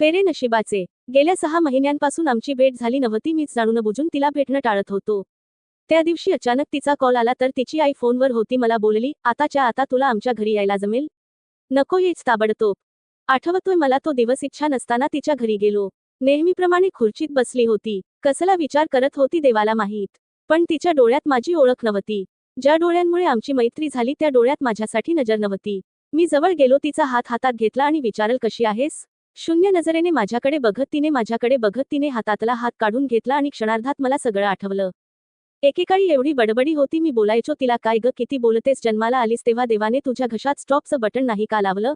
फेरे नशिबाचे. गेल्या सहा महिन्यांपासून आमची भेट झाली नव्हती मीच जाणून बुजून तिला भेटणं टाळत होतो. त्या दिवशी अचानक तिचा कॉल आला तर तिची आई फोनवर होती मला बोलली आताच्या आता तुला आमच्या घरी यायला जमेल? नको येच ताबडतोब. आठवतोय मला तो दिवस इच्छा नसताना तिच्या घरी गेलो. नेहमीप्रमाणे खुर्चीत बसली होती. कसला विचार करत होती देवाला माहीत. पण तिच्या डोळ्यात माझी ओळख नव्हती. ज्या डोळ्यांमुळे आमची मैत्री झाली त्या डोळ्यात माझ्यासाठी नजर नव्हती. मी जवळ गेलो तिचा हात हातात घेतला आणि विचारल कशी आहेस? शून्य नजरेने माझ्याकडे बघत तिने माझ्याकडे बघत तिने हातातला हात काढून घेतला आणि क्षणार्धात मला सगळं आठवलं. एकेकाळी एवढी बडबडी होती मी बोलायचो तिला काय ग किती बोलतेस जन्माला आलीस तेव्हा देवाने तुझ्या घशात स्टॉपचं बटन नाही का लावलं?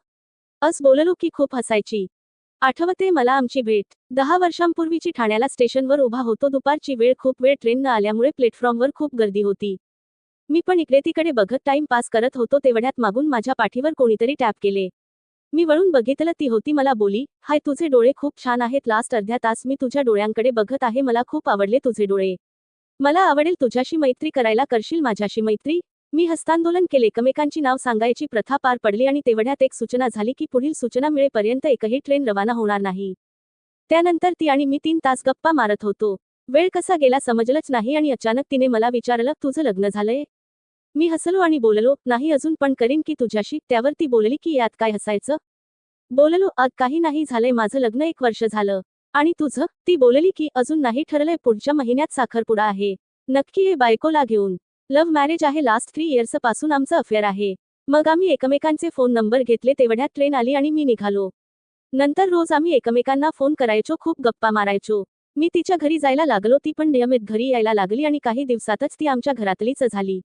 अस बोललो की खूप हसायची. आठवते मला आमची भेट. दहा वर्षांपूर्वीची ठाण्याला स्टेशनवर उभा होतो दुपारची वेळ खूप वेळ ट्रेन न आल्यामुळे प्लॅटफॉर्मवर खूप गर्दी होती. मी पण इकडे तिकडे बघत टाइम पास करत होतो तेवढ्यात मागून माझ्या पाठीवर कोणीतरी टॅप केले. मी वळून बघितलं ती होती मला बोली हाय तुझे डोळे खूप छान आहेत. लास्ट अर्ध्या तास मी तुझ्या डोळ्यांकडे बघत आहे. मला खूप आवडले तुझे डोळे. मला आवडेल तुझ्याशी मैत्री करायला करशील माझ्याशी मैत्री? मी हस्तांदोलन केले. एकमेकांची नाव सांगायची प्रथा पार पडली आणि तेवढ्यात एक सूचना झाली की पुढील सूचना मिळेपर्यंत एकही ट्रेन रवाना होणार नाही. त्यानंतर ती आणि मी तीन तास गप्पा मारत होतो. वेळ कसा गेला समजलंच नाही आणि अचानक तिने मला विचारलं तुझं लग्न झालंय? मी हसलो आणि बोललो नाही अजून पण करीन की तुझ्याशी. त्यावर ती बोलली की यात काय हसायचं? बोललो अग काही नाही झालंय माझं लग्न एक वर्ष झालं. आणि तुझं? ती बोलली की अजून नाही ठरलंय पुढच्या महिन्यात साखरपुडा आहे. नक्की हे बायकोला घेऊन. लव्ह मॅरेज आहे लास्ट थ्री इयर्सपासून आमचं अफेअर आहे. मग आम्ही एकमेकांचे फोन नंबर घेतले तेवढ्यात ट्रेन आली आणि मी निघालो. नंतर रोज आम्ही एकमेकांना फोन करायचो खूप गप्पा मारायचो. मी तिच्या घरी जायला लागलो ती पण नियमित घरी यायला लागली आणि काही दिवसातच ती आमच्या घरातलीच झाली.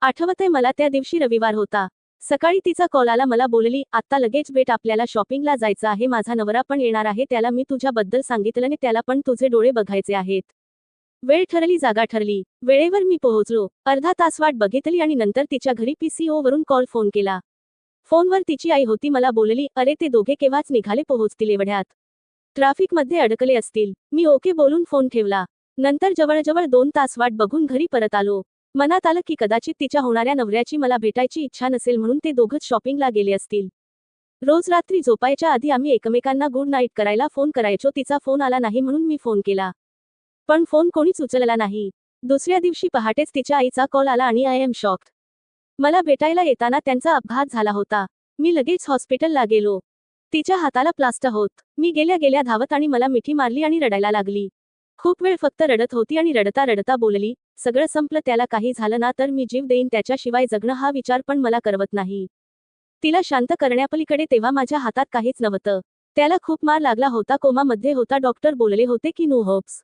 आठवतंय मला त्या दिवशी रविवार होता. सकाळी तिचा कॉल आला मला बोलली आत्ता लगेच भेट आपल्याला शॉपिंगला जायचं आहे माझा नवरा पण येणार आहे त्याला मी तुझ्याबद्दल सांगितलं आणि त्याला पण तुझे डोळे बघायचे आहेत. वेळ ठरली जागा ठरली. वेळेवर मी पोहोचलो. अर्धा तास वाट बघितली आणि नंतर तिच्या घरी पीसीओ वरून कॉल फोन केला. फोनवर तिची आई होती मला बोलली अरे ते दोघे केव्हाच निघाले पोहोचतील एवढ्यात? ट्रॅफिकमध्ये अडकले असतील. मी ओके बोलून फोन ठेवला. नंतर जवळजवळ दोन तास वाट बघून घरी परत आलो. मनात आलं की कदाचित तिच्या होणाऱ्या नवऱ्याची मला भेटायची इच्छा नसेल म्हणून ते दोघंच शॉपिंगला गेले असतील. रोज रात्री झोपायच्या आधी आम्ही एकमेकांना गुड नाईट करायला फोन करायचो तिचा फोन आला नाही म्हणून मी फोन केला. पण फोन कोणीच उचलला नाही. दुसऱ्या दिवशी पहाटेच तिच्या आईचा कॉल आला आणि आय एम शॉक्ड. मला भेटायला येताना त्यांचा अपघात झाला होता. मी लगेच हॉस्पिटलला गेलो. तिच्या हाताला प्लास्टर होत. मी गेल्या गेल्या धावत आणि मला मिठी मारली आणि रडायला लागली. खूप वेळ फक्त रडत होती आणि रडता रडता बोलली सगळं संपलं त्याला काही झालं ना तर मी जीव देईन त्याच्याशिवाय जगणं हा विचार पण मला करवत नाही. तिला शांत करण्यापलीकडे तेव्हा माझ्या हातात काहीच नव्हतं. त्याला खूप मार लागला होता कोमामध्ये होता डॉक्टर बोलले होते की नो होप्स.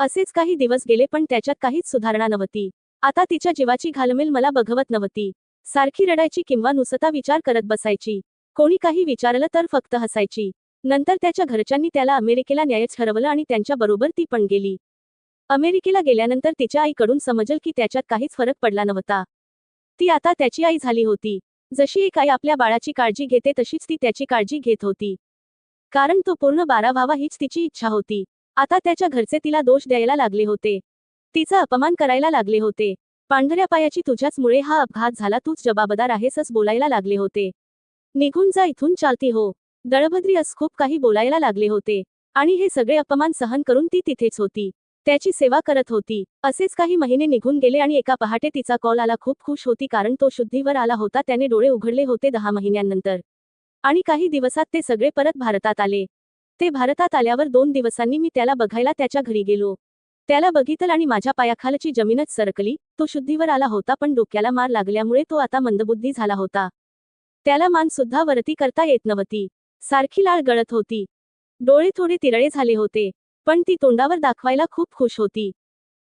असेच काही दिवस गेले पण त्याच्यात काहीच सुधारणा नव्हती. आता तिच्या जीवाची घालमेल मला बघवत नव्हती. सारखी रडायची किंवा नुसता विचार करत बसायची. कोणी काही विचारलं तर फक्त हसायची. नंतर त्याच्या घरच्यांनी त्याला अमेरिकेला न्यायच ठरवलं आणि त्यांच्याबरोबर ती पण गेली. अमेरिकेला गेल्यानंतर तिच्या आईकडून समजल की त्याच्यात काहीच फरक पडला नव्हता. ती आता त्याची आई झाली होती. जशी एक आई आपल्या बाळाची काळजी घेते तशीच ती त्याची काळजी घेत होती. कारण तो पूर्ण बारा व्हावा हीच तिची इच्छा होती. आता त्याच्या घरचे तिला दोष द्यायला लागले होते. तिचा अपमान करायला लागले होते. पांढऱ्या पायाची तुझ्याचमुळे हा अपघात झाला तूच जबाबदार आहेसच बोलायला लागले होते. निघून जा इथून चालती हो. दळभद्री अस खूप काही बोलायला लागले होते. आणि हे सगळे अपमान सहन करून ती तिथेच होती. त्याची सेवा करत होती. असेच काही महिने निघून गेले आणि एका पहाटे तिचा कॉल आला. खूप खुश होती कारण तो शुद्धीवर आला होता. त्याने डोळे उघडले होते दहा महिन्यांनंतर. आणि काही दिवसात ते सगळे परत भारतात आले. ते भारतात आल्यावर दोन दिवसांनी मी त्याला बघायला त्याच्या घरी गेलो. त्याला बघितलं आणि माझ्या पायाखालची जमीनच सरकली. तो शुद्धीवर आला होता पण डोक्याला मार लागल्यामुळे तो आता मंदबुद्धी झाला होता. त्याला मान सुद्धा वरती करता येत नव्हती. सारखी लाळ गळत होती. डोळे थोडे तिरळे झाले होते पण ती तोंडावर दाखवायला खूप खुश होती.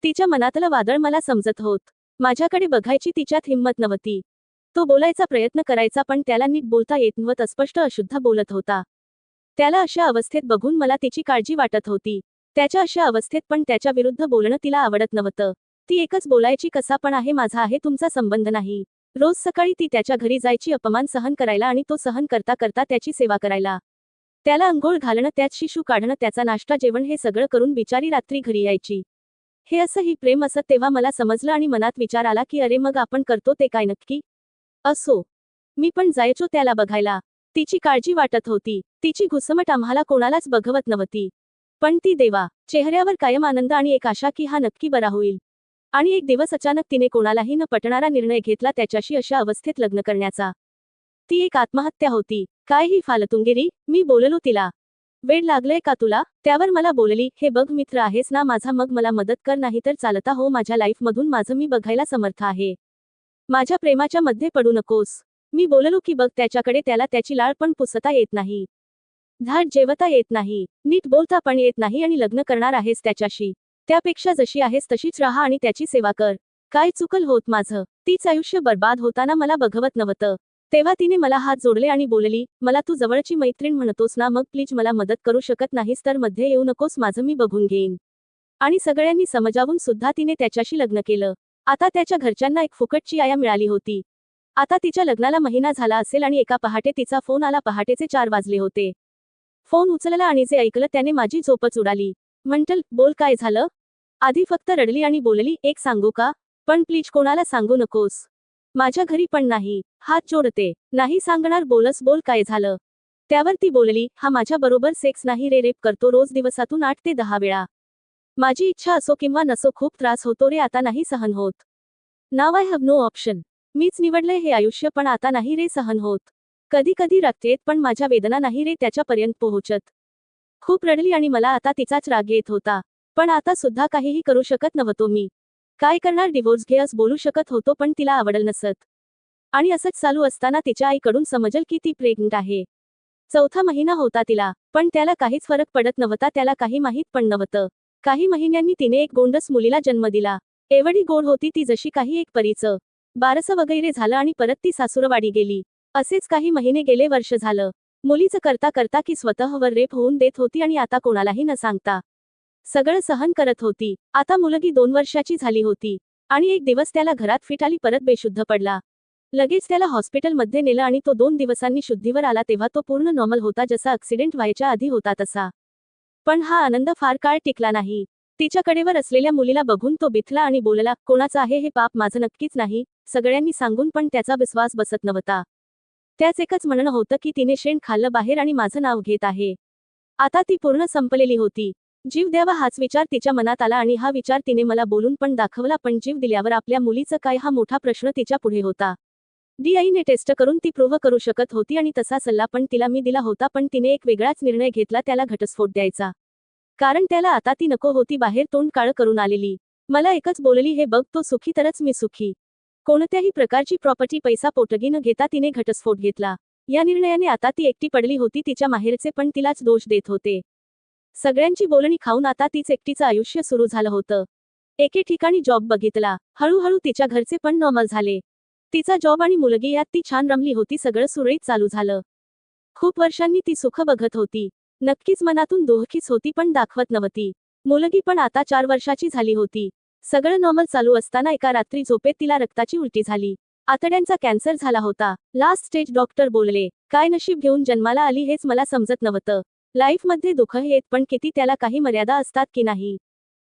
तिच्या मनातलं वादळ मला समजत होत. माझ्याकडे बघायची तिच्यात हिंमत नव्हती. तो बोलायचा प्रयत्न करायचा पण त्याला नीट बोलता येत नव्हत अस्पष्ट अशुद्ध बोलत होता. त्याला अशा अवस्थेत बघून मला तिची काळजी वाटत होती. त्याच्या अशा अवस्थेत पण त्याच्या विरुद्ध बोलणं तिला आवडत नव्हतं. ती एकच बोलायची कसा पण आहे माझा आहे तुमचा संबंध नाही. रोज सकाळी ती त्याच्या घरी जायची अपमान सहन करायला आणि तो सहन करता करता त्याची सेवा करायला. त्याला अंघोळ घालणं त्यात शिशू काढणं त्याचा नाश्ता जेवण हे सगळं करून बिचारी रात्री घरी यायची. हे असं ही प्रेम असत तेव्हा मला समजलं आणि मनात विचार आला की अरे मग आपण करतो ते काय नक्की? असो. मी पण जायचो त्याला बघायला. तिची काळजी वाटत होती. तिची घुसमट आम्हाला कोणालाच बघवत नव्हती. पण ती देवा चेहऱ्यावर कायम आनंद आणि एक आशा की हा नक्की बरा होईल. आणि एक दिवस अचानक तिने कोणालाही न पटणारा निर्णय घेतला त्याच्याशी अशा अवस्थेत लग्न करण्याचा. ती एक आत्महत्या होती. काय ही फालतुंगिरी? मी बोललो तिला. वेळ लागलंय का तुला? त्यावर मला बोलली हे बघ मित्र आहेस ना माझा मग मला मदत कर नाही तर चालता हो माझ्या लाईफमधून माझं मी बघायला समर्थ आहे. माझ्या प्रेमाच्या मध्ये पडू नकोस. मी बोललो की बघ त्याच्याकडे त्याला त्याची लाळ पण पुसता येत नाही. झाड जेवता येत नाही. नीट बोलता पण येत नाही आणि लग्न करणार आहेस त्याच्याशी. त्यापेक्षा जशी आहेस तशीच राहा आणि त्याची सेवा कर. काय चुकल होत माझं? तीच आयुष्य बर्बाद होताना मला बघवत नव्हतं. तेव्हा तिने मला हात जोडले आणि बोलली मला तू जवळची मैत्रीण म्हणतोस ना मग प्लीज मला मदत करू शकत नाहीस तर मध्ये येऊ नकोस माझं मी बघून घेईन. आणि सगळ्यांनी समजावून सुद्धा तिने त्याच्याशी लग्न केलं. आता त्याच्या घरच्यांना एक फुकटची आया मिळाली होती. आता तिच्या लग्नाला महिना झाला असेल आणि एका पहाटे तिचा फोन आला पहाटेचे चार वाजले होते. फोन उचलला आणि जे ऐकलं त्याने माझी झोपच उडाली. म्हंटल बोल काय झालं? आधी फक्त रडली आणि बोलली एक सांगू का? पण प्लीज कोणाला सांगू नकोस. माझ्या घरी पण नाही. हात जोडते. नाही सांगणार बोलस बोल काय झालं? त्यावर ती बोलली हा माझ्या बरोबर सेक्स नाही रे रेप करतो रोज दिवसातून आठ ते दहा वेळा. माझी इच्छा असो किंवा नसो खूप त्रास होतो रे आता नाही सहन होत. Now I have no option मीच निवडलंय हे आयुष्य पण आता नाही रे सहन होत. कधी कधी रक्तेत पण माझ्या वेदना नाही रे त्याच्यापर्यंत पोहोचत. खूप रडली आणि मला आता तिचाच राग येत होता. पण आता सुद्धा काहीही करू शकत नव्हतो मी. काय करणार डिवोर्स घे असं बोलू शकत होतो पण तिला आवडल नसत. आणि असंच चालू असताना तिच्या आईकडून समजल की ती प्रेग्नंट आहे. चौथा महिना होता तिला पण त्याला काहीच फरक पडत नव्हता त्याला काही माहीत पण नव्हतं. काही महिन्यांनी तिने एक गोंडस मुलीला जन्म दिला. एवढी गोड होती ती जशी काही एक परीचं. बारसं वगैरे झालं आणि परत ती सासुरवाडी गेली. असेच काही महिने गेले वर्ष झालं. मुलीचं करता करता की स्वतःवर रेप होऊन देत होती आणि आता कोणालाही न सांगता. सगळं सहन करत होती. आता मुलगी दोन वर्षाची झाली होती. आणि एक दिवस त्याला घरात फिट आली परत बेशुद्ध पडला. लगेच त्याला हॉस्पिटलमध्ये नेलं आणि तो दोन दिवसांनी शुद्धीवर आला तेव्हा तो पूर्ण नॉर्मल होता जसा ॲक्सिडेंट व्हायच्या आधी होता तसा. पण हा आनंद फार काळ टिकला नाही. तिच्याकडेवर असलेल्या मुलीला बघून तो बिथला आणि बोलला कोणाचं आहे हे पाप माझं नक्कीच नाही. सगळ्यांनी सांगून पण त्याचा विश्वास बसत नव्हता. त्याच एकच म्हणणं होतं की तिने शेण खाल्लं बाहेर आणि माझं नाव घेत आहे. आता ती पूर्ण संपलेली होती. जीव द्यावा हाच विचार तिच्या मनात आला आणि हा विचार तिने मला बोलून पण दाखवला पण जीव दिल्यावर आपल्या मुलीचं काय हा मोठा प्रश्न तिच्या पुढे होता. डी आईने टेस्ट करून ती प्रूव्ह करू शकत होती आणि तसा सल्ला पण तिला मी दिला होता पण तिने एक वेगळाच निर्णय घेतला त्याला घटस्फोट द्यायचा. कारण त्याला आता ती नको होती बाहेर तोंड काळ करून आलेली. मला एकच बोलली हे बघ तो सुखी तरच मी सुखी. कोणत्याही प्रकारची प्रॉपर्टी पैसा पोटगी न घेता तिने घटस्फोट घेतला. या निर्णयाने आता ती एकटी पडली होती तिच्या माहेरचे पण तिलाच दोष देत होते. सगळ्यांची बोलणी खाऊन आता तीच एकटीचं आयुष्य सुरू झालं होतं. एके ठिकाणी जॉब बघितला. हळूहळू तिच्या घरचे पण नॉर्मल झाले. तिचा जॉब आणि मुलगी यात ती छान रमली होती सगळं सुरळीत चालू झालं. खूप वर्षांनी ती सुख बघत होती. नक्कीच मनातून दोहकीच होती पण दाखवत नव्हती. मुलगी पण आता चार वर्षाची झाली होती. सगळं नॉर्मल चालू असताना एका रात्री झोपेत तिला रक्ताची उलटी झाली. आतड्यांचा कॅन्सर झाला होता. लास्ट स्टेज डॉक्टर बोलले काय नशीब घेऊन जन्माला आली हेच मला समजत नव्हतं. लाईफमध्ये दुःख येत पण किती त्याला काही मर्यादा असतात की नाही?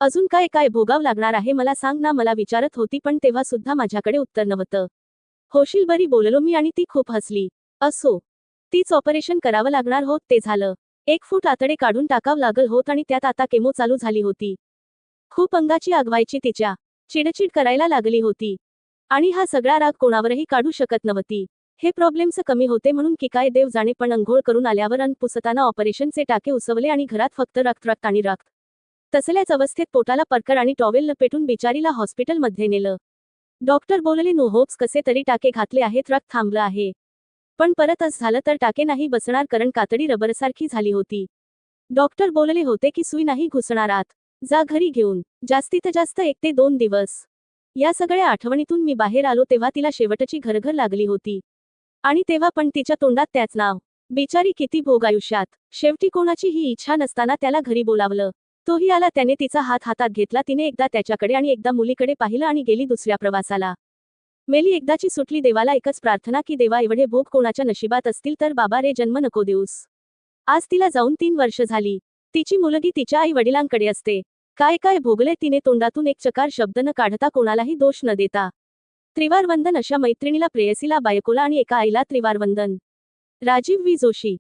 अजून काय काय भोगाव लागणार आहे मला सांग ना मला विचारत होती पण तेव्हा सुद्धा माझ्याकडे उत्तर नव्हतं. होशील बरी बोललो मी आणि ती खूप हसली. असो. तीच ऑपरेशन करावं लागणार होत ते झालं. एक फूट आतडे काढून टाकावं लागल होत आणि त्यात आता केमो चालू झाली होती. खूप अंगाची आगवायची तिच्या. चिडचिड करायला लागली होती. आणि हा सगळा राग कोणावरही काढू शकत नव्हती. हे प्रॉब्लेम्स कमी होते म्हणून की काय देव जाणे पण अंघोळ करून आल्यावर अन पुसताना ऑपरेशनचे टाके उसवले आणि घरात फक्त रक्त रक्त आणि रक्त. तसल्याच अवस्थेत पोटाला परकर आणि टॉवेल लपेटून बिचारीला हॉस्पिटलमध्ये नेलं. डॉक्टर बोलले नो होप्स कसे तरी टाके घातले आहेत रक्त थांबलं आहे. पण परत झालं तर टाके नाही बसणार कारण कातडी रबरसारखी झाली होती. डॉक्टर बोलले होते की सुई नाही घुसणार आत. जा घरी घेऊन. जास्तीत जास्त एक ते दोन दिवस. या सगळ्या आठवणीतून मी बाहेर आलो तेव्हा तिला शेवटची घरघर लागली होती. आणि तेव्हा पण तिच्या तोंडात त्याच नाव. बिचारी किती भोग आयुष्यात. शेवटी कोणाची ही इच्छा नसताना त्याला घरी बोलावलं. तोही आला त्याने तिचा हात हातात घेतला तिने एकदा त्याच्याकडे आणि एकदा मुलीकडे पाहिलं आणि गेली दुसऱ्या प्रवासाला. मेली एकदाची सुटली देवाला एकच प्रार्थना की देवा एवढे भोग कोणाच्या नशिबात असतील तर बाबा रे जन्म नको देऊस. आज तिला जाऊन तीन वर्ष झाली. तिची मुलगी तिच्या आई वडिलांकडे असते. काय काय भोगले तिने तोंडातून एक चकार शब्द न काढता कोणालाही दोष न देता. त्रिवार वंदन अशा मैत्रिणीला प्रेयसीला बायकोला आणि एका आईला त्रिवार वंदन राजीव वी जोशी.